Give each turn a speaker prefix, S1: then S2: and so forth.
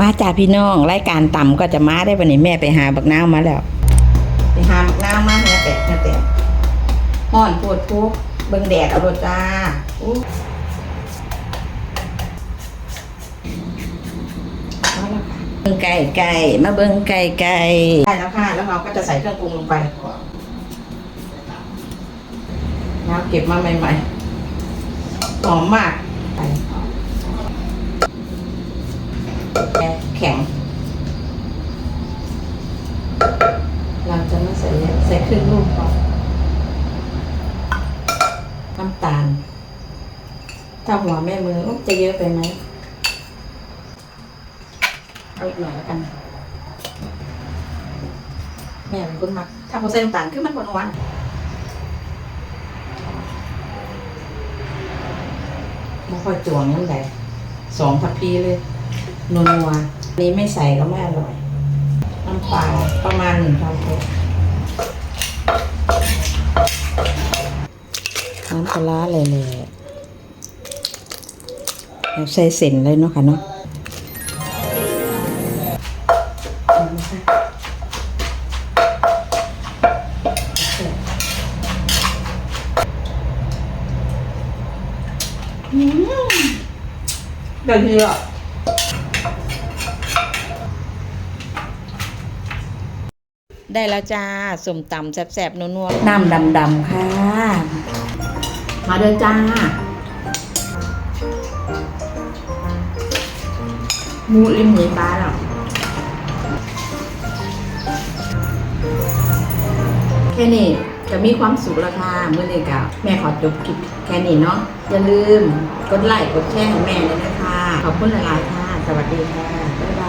S1: มาจ่าพี่น้องรายการต่ำก็จะมาได้วันนี้แม่ไปหาบักนาวมาแล้ว ไปหาบักนาวมาเนี่แต่เนี่แต่ห่อนปวดทุกเบิ่งแดดเอาโดจ้าอู้เบิ่งไก่ไก่มาเบิ่งไก่ไก่ได้แล้วค่ะแล้วเราก็จะใส่เครื่องปรุงลงไปแล้วเก็บมาใหม่ๆหอมมากไป แข็ง เราจะไม่ใส่เยอะใส่ครึ่งลูกพอน้ำตาล ถ้าหัวแม่มืออุ๊ยจะเยอะไปไหมเอาอีกหน่อยแล้วกันแม่เป็นคนมักถ้าพอใส่น้ำตาลคือมันหวานหวานไม่ค่อยจวงนั่นแหละสองทัพพีเลย นัวๆนี้ไม่ใส่ก็ไม่อร่อย น้ำปลาประมาณหนึ่งช้อนโต๊ะน้ำปลาร้าเลยเลยแบบใส่เส้นเลยเนาะค่ะเนาะเอามาค่ะอืมเดี๋ยวนี้อะ ได้แล้วจ้าสมตำแซ่บๆนัวๆน้ำดำๆค่ะ มาเดินจ้าหมูริมหมูปลาหรอแค่นี้จะมีความสุขแล้วค่ะเมื่อนี้กับแม่ขอจบคลิปแค่นี้เนาะอย่าลืมกดไลค์กดแชร์ให้แม่เลยนะคะ ขอบคุณหลายๆค่ะ สวัสดีค่ะ